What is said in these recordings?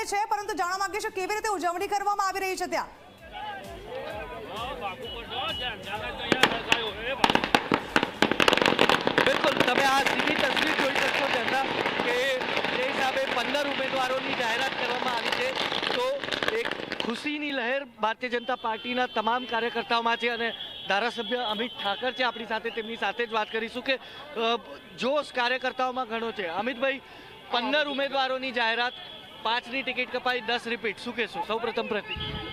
સામાન્ય છે, પરંતુ જાણવા માંગીશું કેવી રીતે ઉજવણી કરવામાં આવી રહી છે ત્યાં? બિલકુલ, તમે આ સીધી તસવીર જોઈ શકશો જેના કે જે હિસાબે પંદર ઉમેદવારોની જાહેરાત કરવામાં આવી છે. તો એક ખુશીની લહેર ભારતીય જનતા પાર્ટીના તમામ કાર્યકર્તાઓમાં છે અને ધારાસભ્ય અમિત ઠાકર છે આપણી સાથે, તેમની સાથે જ વાત કરીશું કે જોશ કાર્યકર્તાઓમાં ઘણો છે. અમિતભાઈ, પંદર ઉમેદવારોની જાહેરાત પાંચની ટિકિટ કપાઈ, દસ રિપીટ શું કહેશો? સૌ પ્રથમ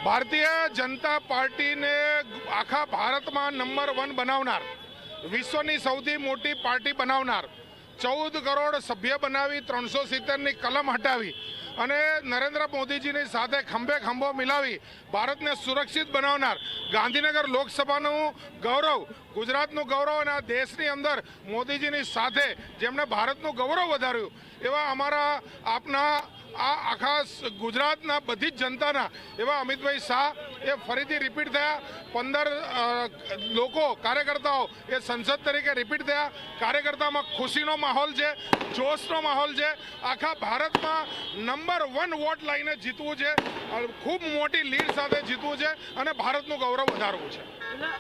ભારતીય જનતા પાર્ટીને આખા ભારતમાં નંબર વન બનાવનાર, વિશ્વની સૌથી મોટી પાર્ટી બનાવનાર, ચૌદ કરોડ સભ્ય બનાવી ત્રણસો સિત્તેરની કલમ હટાવી અને નરેન્દ્ર મોદીજીની સાથે ખંભે ખંભો મિલાવી ભારતને સુરક્ષિત બનાવનાર, ગાંધીનગર લોકસભાનું ગૌરવ, ગુજરાતનું ગૌરવ અને આ દેશની અંદર મોદીજીની સાથે જેમણે ભારતનું ગૌરવ વધાર્યું, એવા અમારા આપના આ આખા ગુજરાતના બધી જ જનતાના એવા અમિતભાઈ શાહ એ ફરીથી રિપીટ થયા. પંદર લોકો, કાર્યકર્તાઓ એ સંસદ તરીકે રિપીટ થયા. કાર્યકર્તામાં ખુશીનો માહોલ છે, જોશનો માહોલ છે. આખા ભારતમાં નંબર વન વોટ લઈને જીતવું છે. ખૂબ મોટી લીડ સાથે જીતવું છે અને ભારતનું ગૌરવ વધારવું છે.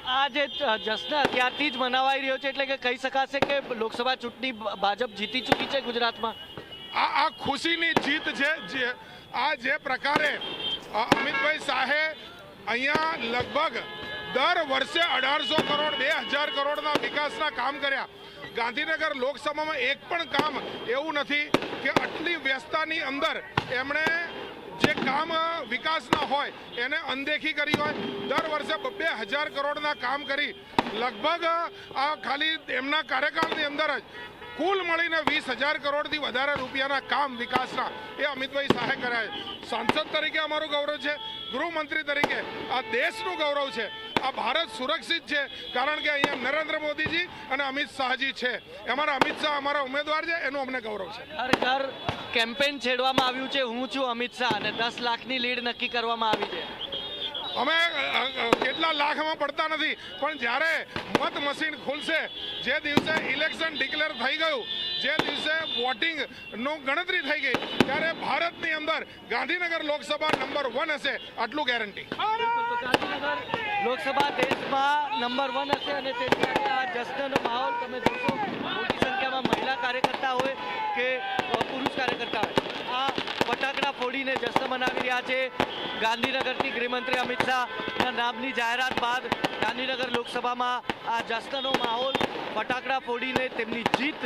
આ જે જશ્ન અત્યારથી જ મનાવાઈ રહ્યો છે, એટલે કે કહી શકાશે કે લોકસભા ચૂંટણી ભાજપ જીતી ચૂકી છે ગુજરાતમાં? આ આ ખુશીની જીત છે જે આ જે પ્રકારે અમિતભાઈ શાહે અહીંયા લગભગ દર વર્ષે અઢારસો કરોડ, બે હજાર કરોડના વિકાસના કામ કર્યા. ગાંધીનગર લોકસભામાં એક પણ કામ એવું નથી કે આટલી વ્યસ્તતાની અંદર એમણે જે કામ વિકાસના હોય એને અનદેખી કરી હોય. દર વર્ષે બે હજાર કરોડના કામ કરી. લગભગ આ ખાલી એમના કાર્યકાળની અંદર જ કુલ મળીને વીસ હજાર કરોડથી વધારે રૂપિયાના કામ વિકાસના એ અમિતભાઈ શાહે કર્યા સાંસદ તરીકે અમારું ગૌરવ છે, ગૃહમંત્રી તરીકે. આ દેશનું ગૌરવ છે. આ ભારત સુરક્ષિત છે, કારણ કે અહીંયા નરેન્દ્ર મોદીજી અને અમિત શાહજી છે. અમારા અમિત શાહ અમારા ઉમેદવાર છે, એનું અમને ગૌરવ છે. ઘર ઘર કેમ્પેન છેડવામાં આવ્યું છે. હું છું અમિત શાહ અને દસ લાખની લીડ નક્કી કરવામાં આવી છે. અમે કેટલા લાખમાં પડતા નથી. પણ જ્યારે મત મશીન ખુલશે, જે દિવસે ઇલેક્શન ડિક્લેર થઈ ગયું, જે દિવસે વોટિંગનું ગણતરી થઈ ગઈ, ત્યારે ભારતની અંદર ગાંધીનગર લોકસભા નંબર વન હશે, આટલું ગેરંટી લોકસભા દેશમાં નંબર વન હશે અને તેથી આ જશ્નનો માહોલ તમે જોશો, મોટી સંખ્યામાં મહિલા કાર્યકર્તા હોય કે પુરુષ કાર્યકર્તા હોય. આ ફટાકડા ફોડીને જશ્ન મનાવી રહ્યા છે. ગાંધીનગરથી ગૃહમંત્રી અમિત શાહના નામની જાહેરાત બાદ ગાંધીનગર લોકસભામાં આ જશ્નનો માહોલ ફટાકડા ફોડીને તેમની જીત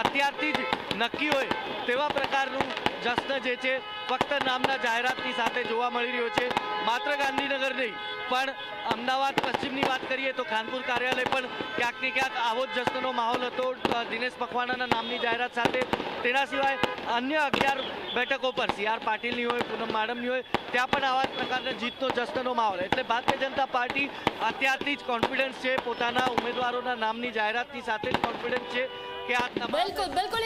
અત્યારથી જ નક્કી હોય તેવા પ્રકારનું જશ્ન જે છે ફક્ત નામના જાહેરાતની સાથે જોવા મળી રહ્યો છે. માત્ર ગાંધીનગર નહીં, પણ અમદાવાદ પશ્ચિમની વાત કરીએ તો ખાનપુર કાર્યાલય પણ ક્યાંક ક્યાંક આવો જ જશ્નનો માહોલ હતો દિનેશ પખવાણાના નામની જાહેરાત સાથે. તેના સિવાય અન્ય અગિયાર બેઠકો પર સી આર પાટીલની હોય, પૂનમ માડમની હોય, ત્યાં પણ આવા જ પ્રકારના જીતનો જશ્નનો માહોલ. એટલે ભારતીય જનતા પાર્ટી અત્યારથી જ કોન્ફિડન્સ છે, પોતાના ઉમેદવારોના નામની જાહેરાતની સાથે જ કોન્ફિડન્સ છે કે આ બિલકુલ બિલકુલ.